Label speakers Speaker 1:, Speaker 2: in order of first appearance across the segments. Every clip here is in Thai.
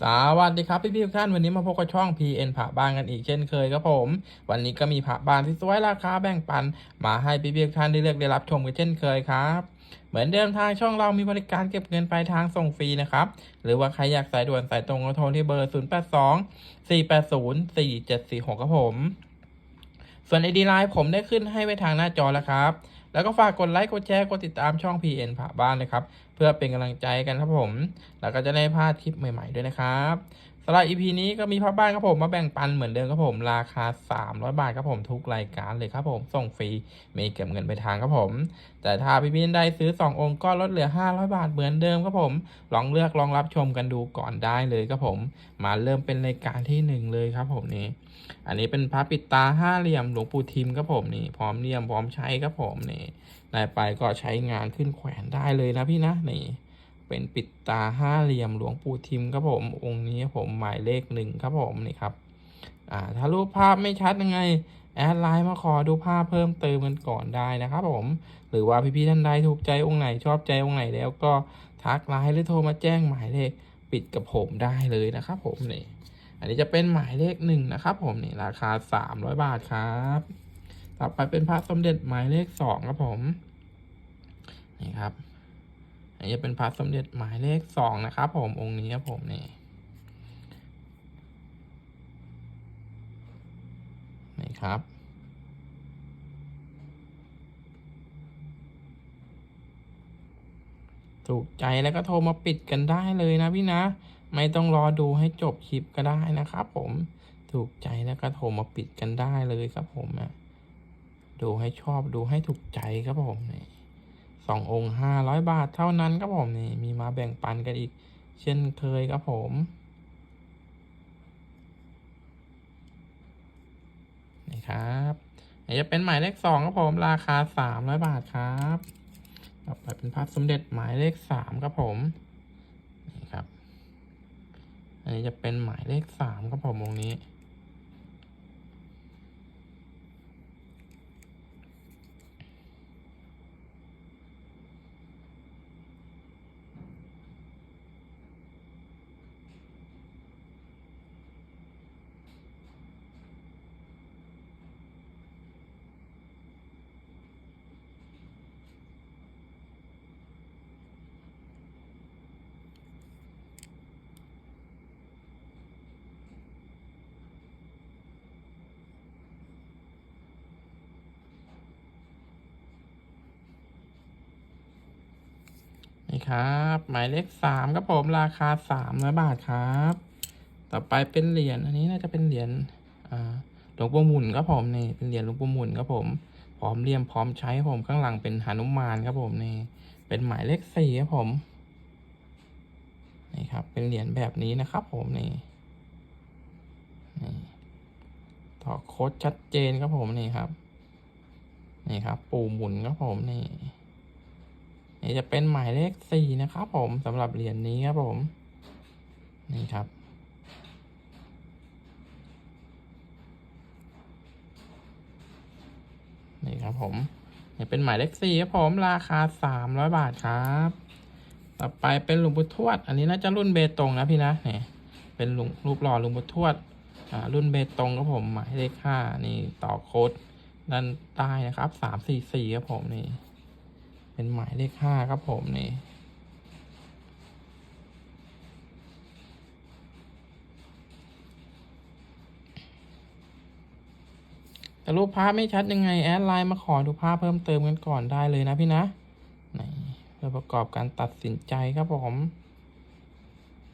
Speaker 1: สวัสดีครับ พี่พี่ๆทุกท่านวันนี้มาพบกับช่อง PN ผาบ้านกันอีกเช่นเคยครับผม วันนี้ก็มีผาบ้านที่สวยราคาแบ่งปัน มาให้พี่พี่ๆทุกท่านได้เลือกได้รับชมกันเช่นเคยครับเหมือนเดิมทางช่องเรามีบริการเก็บเงินปลายทางส่งฟรีนะครับ หรือว่าใครอยากสายด่วนสายตรงก็โทรที่เบอร์ 0 8 2 4 8 0 4 7 4 6ครับผม ส่วน ID Line ผมได้ขึ้นให้ไว้ทางหน้าจอแล้วครับ แล้วก็ฝากกดไลค์กดแชร์กดติดตามช่อง PN ผ่าบ้านเลยครับ เพื่อเป็นกำลังใจกันครับผม แล้วก็จะได้พลาดคลิปใหม่ ๆ ด้วยนะครับ สำหรับ EP นี้ก็มีพ่อบ้านครับผมมาแบ่งปันเหมือนเดิมครับผมราคา 300 บาทครับผมทุกรายการเลยครับผมส่งฟรีไม่เก็บเงินไปทางครับผม แต่ถ้าพี่พี่ได้ซื้อ 2 องค์ก็ลดเหลือ 500 บาทเหมือนเดิมครับผมลองเลือกลองรับชมกันดูก่อนได้เลยครับผม มาเริ่มเป็นรายการที่หนึ่งเลยครับผมนี่อันนี้เป็นพระปิดตาห้าเหลี่ยมหลวงปู่ทิมครับผมนี่พร้อมเลี่ยมพร้อมใช้ครับผมนี่ได้ไปก็ใช้งานขึ้นแขวนได้เลยนะพี่นะนี่ เป็นปิดตาห้าเหลี่ยมหลวงปู่ทิมครับผมองค์นี้ผมหมายเลขหนึ่งครับผมนี่ครับอ่าถ้ารูปภาพไม่ชัดยังไงแอดไลน์มาขอดูภาพเพิ่มเติมกันก่อนได้นะครับผม หรือว่าพี่ๆท่านใดถูกใจองค์ไหนชอบใจองค์ไหนแล้วก็ทักไลน์หรือโทรมาแจ้งหมายเลขปิดกับผมได้เลยนะครับผมนี่อันนี้จะเป็นหมายเลขหนึ่งนะครับผมนี่ราคาสามร้อยบาทครับ ต่อไปเป็นพระสมเด็จหมายเลขสองครับผมนี่ครับ นี้จะเป็นพระสมเด็จหมายเลขสองนะครับผมองค์นี้ครับผมนี่นี่ครับถูกใจแล้วก็โทรมาปิดกันได้เลยนะพี่นะ ไม่ต้องรอดูให้จบคลิปก็ได้นะครับผมถูกใจแล้วก็โทรมาปิดกันได้เลยครับผมอะดูให้ชอบดูให้ถูกใจครับผมนี่ สององค์ห้าร้อยบาทเท่านั้นครับผมนี่มีมาแบ่งปันกันอีก เช่นเคยครับผม นี่ครับอันนี้จะเป็นหมายเลขสองครับผมราคาสามร้อยบาทครับต่อไปเป็นพระสมเด็จหมายเลขสามครับผมนี่ครับ อันนี้จะเป็นหมายเลขสามครับผมวงนี้ นี่ ครับ หมายเลขสามครับผมราคาสามร้อยบาทครับ ต่อไปเป็นเหรียญอันนี้น่าจะเป็นเหรียญหลวงปู่หมุนครับผมนี่เป็นเหรียญหลวงปู่หมุนครับผมพร้อมเลี่ยมพร้อมใช้ครับผมข้างหลังเป็นหานุมานครับผมนี่เป็นหมายเลขสี่ครับผมนี่ครับ เป็นเหรียญแบบนี้นะครับ ผมนี่นี่ต่อโค้ดชัดเจนครับผมนี่ครับ นี่ครับ ปู่หมุนครับผมนี่ นี่จะเป็นหมายเลขสี่นะครับผมสำหรับเหรียญนี้ครับผม นี่ครับ นี่ครับผมนี่เป็นหมายเลขสี่ครับผมราคาสามร้อยบาทครับ ต่อไปเป็นหลวงปู่ทวด อันนี้น่าจะรุ่นเบตงนะพี่นะเนี่ยเป็นหลวงรูปหล่อหลวงปู่ทวดอ่ารุ่นเบตงครับผมหมายเลขห้านี่ต่อโค้ดด้านใต้นะครับสามสี่สี่ครับผมนี่ เป็นหมายเลขห้าครับผมนี่แต่รูปภาพไม่ชัดยังไงแอดไลน์มาขอดูภาพเพิ่มเติมกันก่อนได้เลยนะพี่นะนี่เพื่อประกอบการตัดสินใจครับผม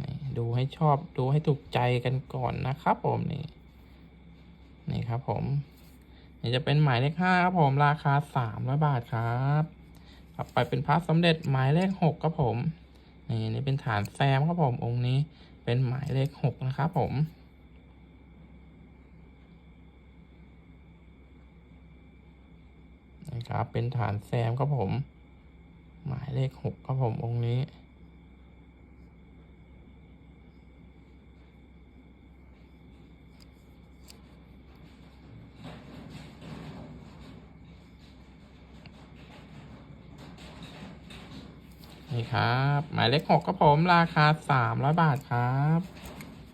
Speaker 1: นี่ดูให้ชอบดูให้ถูกใจกันก่อนนะครับผมนี่นี่ครับผมนี่จะเป็นหมายเลขห้าครับผมราคาสามร้อยบาทครับ ต่อไปเป็นพระสมเด็จหมายเลขหกครับผมนี่นี่เป็นฐานแซมครับผมองค์นี้เป็นหมายเลขหกนะครับผมนะครับเป็นฐานแซมครับผม หมายเลขหกครับผมองค์นี้ นี่ ครับ หมายเลขหกครับผมราคาสามร้อยบาทครับ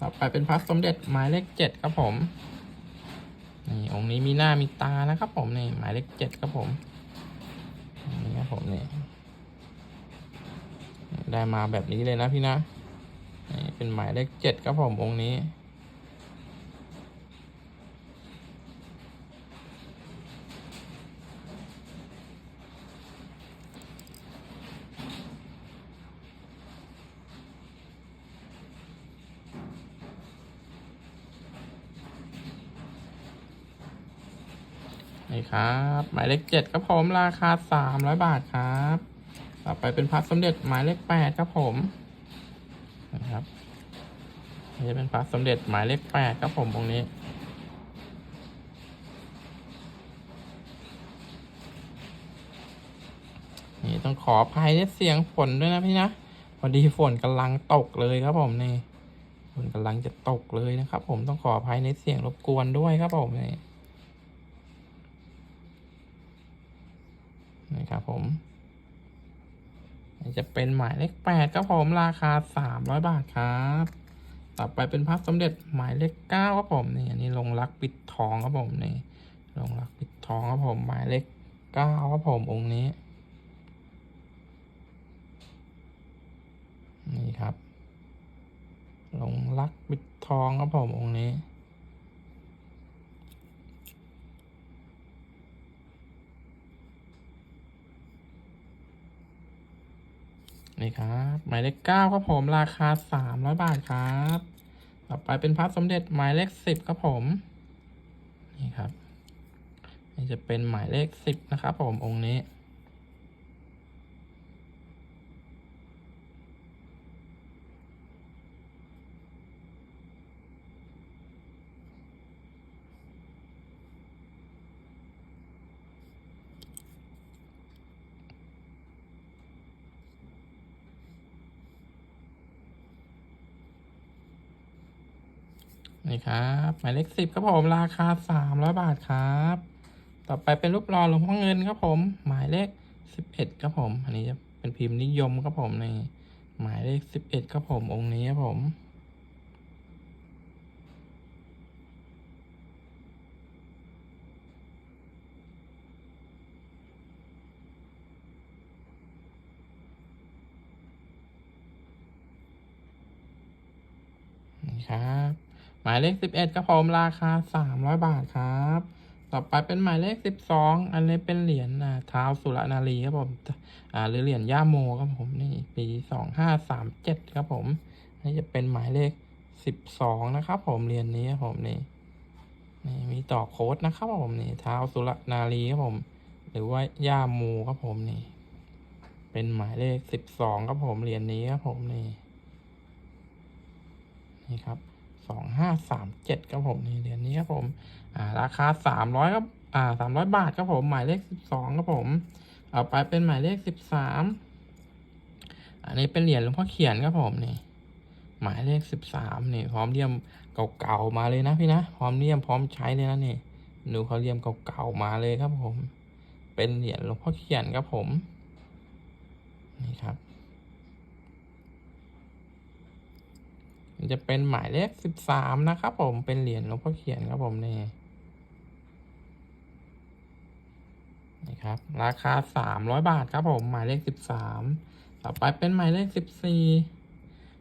Speaker 1: ต่อไปเป็นพระสมเด็จหมายเลขเจ็ดครับผมนี่องค์นี้มีหน้ามีตานะครับผมนี่หมายเลขเจ็ดครับผมนี่ครับผมนี่ได้มาแบบนี้เลยนะพี่นะนี่เป็นหมายเลขเจ็ดครับผมองค์นี้ นี่ครับ หมายเลขเจ็ดครับผมราคาสามร้อยบาทครับ ต่อไปเป็นพัดสมเด็จหมายเลขแปดครับผมนะครับนี่จะเป็นพระสมเด็จหมายเลขแปดครับผมตรงนี้นี่ต้องขออภัยในเสียงฝนด้วยนะพี่นะพอดีฝนกำลังตกเลยครับผมนี่ฝนกำลังจะตกเลยนะครับ ผมต้องขออภัยในเสียงรบกวนด้วยครับผมนี่ นี่ครับผมจะเป็นหมายเลขแปดครับผมราคาสามร้อยบาทครับ ต่อไปเป็นพระสมเด็จหมายเลขเก้าครับผมนี่อันนี้ลงรักปิดทองครับผมนี่ลงรักปิดทองครับผมหมายเลขเก้าครับผมองค์นี้นี่ครับลงรักปิดทองครับผมองค์นี้ นี่ครับหมายเลขเก้าครับผมราคาสามร้อยบาทครับ ต่อไปเป็นพระสมเด็จหมายเลขสิบครับผม นี่ครับนี่จะเป็นหมายเลขสิบนะครับผมองค์นี้ นี่ครับหมายเลขสิบครับผมราคาสามร้อยบาทครับ ต่อไปเป็นรูปหล่อหลวงพ่อเงินครับผม หมายเลขสิบเอ็ดครับผม อันนี้จะเป็นพิมพ์นิยมครับผมในหมายเลขสิบเอ็ดครับผมองค์นี้ครับผมนี่ครับ หมายเลขสิบเอ็ดครับผมราคาสามร้อยบาทครับ ต่อไปเป็นหมายเลขสิบสองอันนี้เป็นเหรียญเท้าสุรนารีครับผมอ่าหรือเหรียญย่าโมครับผมนี่ปีสองห้าสามเจ็ดครับผมนี่จะเป็นหมายเลขสิบสองนะครับผมเหรียญนี้ครับผมนี่นี่มีต่อโค้ดนะครับผมนี่เท้าสุรนารีครับผม หรือว่าย่าโมครับผมนี่ เป็นหมายเลขสิบสองครับผมเหรียญนี้ครับผมนี่นี่ครับ สองห้าสามเจ็ดครับผมนี่เหรียญนี้ครับผมอ่าราคาสามร้อยครับอ่าสามร้อยบาทครับผมหมายเลขสิบสองครับผมเอาไปเป็นหมายเลขสิบสามอันนี้เป็นเหรียญหลวงพ่อเขียนครับผมนี่หมายเลขสิบสามนี่พร้อมเลี่ยมเก่าๆมาเลยนะพี่นะพร้อมเลี่ยมพร้อมใช้เลยนะนี่ดูเขาเลี่ยมเก่าๆมาเลยครับผม เป็นเหรียญหลวงพ่อเขียนครับผมนี่ครับ มันจะเป็นหมายเลขสิบสามนะครับผมเป็นเหรียญหลวงพ่อเขียนครับผมนี่นี่ครับ ราคาสามร้อยบาทครับผมหมายเลขสิบสามต่อไปเป็นหมายเลขสิบสี่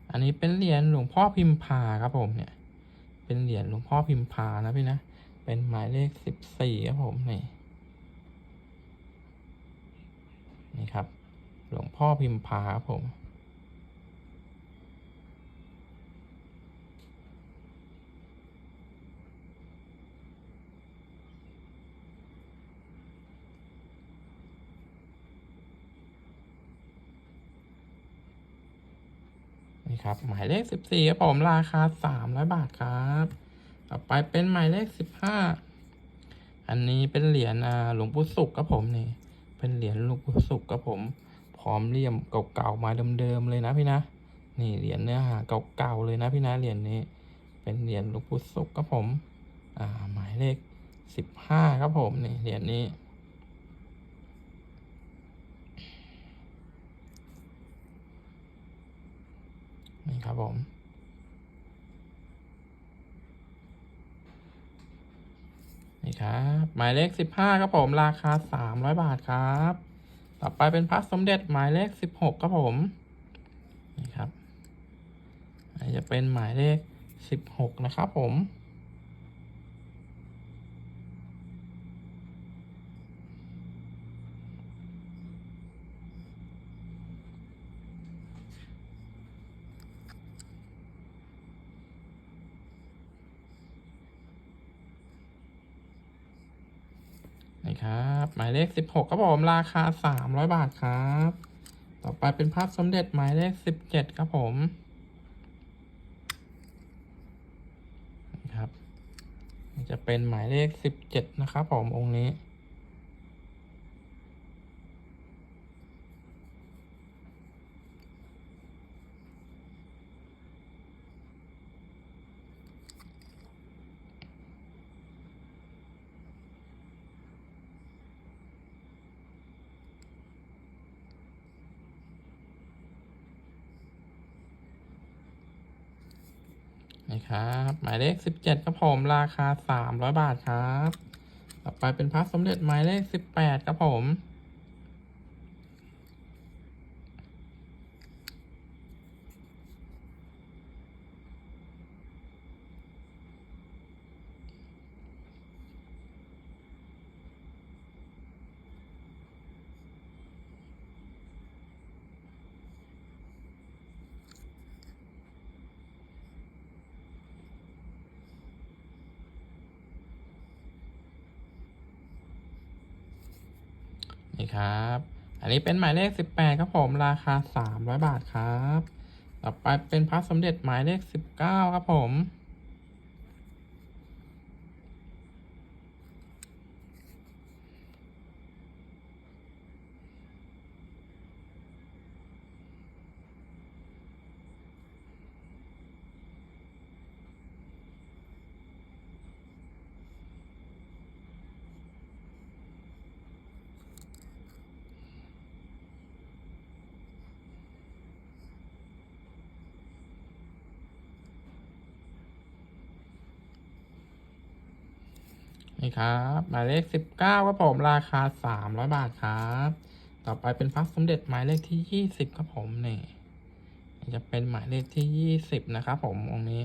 Speaker 1: อันนี้เป็นเหรียญหลวงพ่อพิมพาครับผมเนี่ย เป็นเหรียญหลวงพ่อพิมพานะพี่นะเป็นหมายเลขสิบสี่ครับผมนี่นี่ครับ หลวงพ่อพิมพาครับผม ครับ หมายเลขสิบสี่ครับผมราคาสามร้อยบาทครับ ต่อไปเป็นหมายเลขสิบห้าอันนี้เป็นเหรียญหลวงปู่ศุกร์ครับผมนี่เป็นเหรียญหลวงปู่ศุกร์ครับผม พร้อมเลี่ยมเก่าๆมาเดิมๆเลยนะพี่นะนี่เหรียญเนื้อหาเก่าๆเลยนะพี่นะเหรียญนี้ เป็นเหรียญหลวงปู่ศุกร์ครับผม อ่าหมายเลขสิบห้าครับผมนี่เหรียญนี้ นี่ครับผมนี่ครับหมายเลขสิบห้าครับผมราคาสามร้อยบาทครับ ต่อไปเป็นพระสมเด็จหมายเลขสิบหกครับผมนี่ครับอันจะเป็นหมายเลขสิบหกนะครับผม นี่ ครับ หมายเลขสิบหกครับผมราคาสามร้อยบาทครับ ต่อไปเป็นภาพสมเด็จหมายเลขสิบเจ็ดครับผมครับจะเป็นหมายเลขสิบเจ็ดนะครับผมองค์นี้ นี่ ครับ หมายเลขสิบเจ็ดครับผมราคาสามร้อยบาทครับ ต่อไปเป็นพัสสมเด็จหมายเลขสิบแปดครับผม นี่ครับ อันนี้เป็นหมายเลขสิบแปดครับผมราคาสามร้อยบาทครับ ต่อไปเป็นพระสมเด็จหมายเลขสิบเก้าครับผม นี่ครับหมายเลขสิบเก้าครับผมราคาสามร้อยบาทครับ ต่อไปเป็นพักสมเด็จหมายเลขที่ยี่สิบครับผมนี่จะเป็นหมายเลขที่ยี่สิบนะครับผมองค์นี้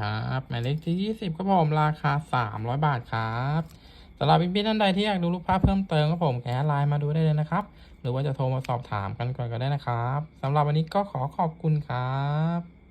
Speaker 1: ครับหมายเลขที่ยี่สิบครับผมราคาสามร้อยบาทครับสำหรับพี่ๆท่านใดที่อยากดูรูปภาพเพิ่มเติมครับผมแอดไลน์มาดูได้เลยนะครับ หรือว่าจะโทรมาสอบถามกันก่อนก็ได้นะครับสำหรับวันนี้ก็ขอขอบคุณครับ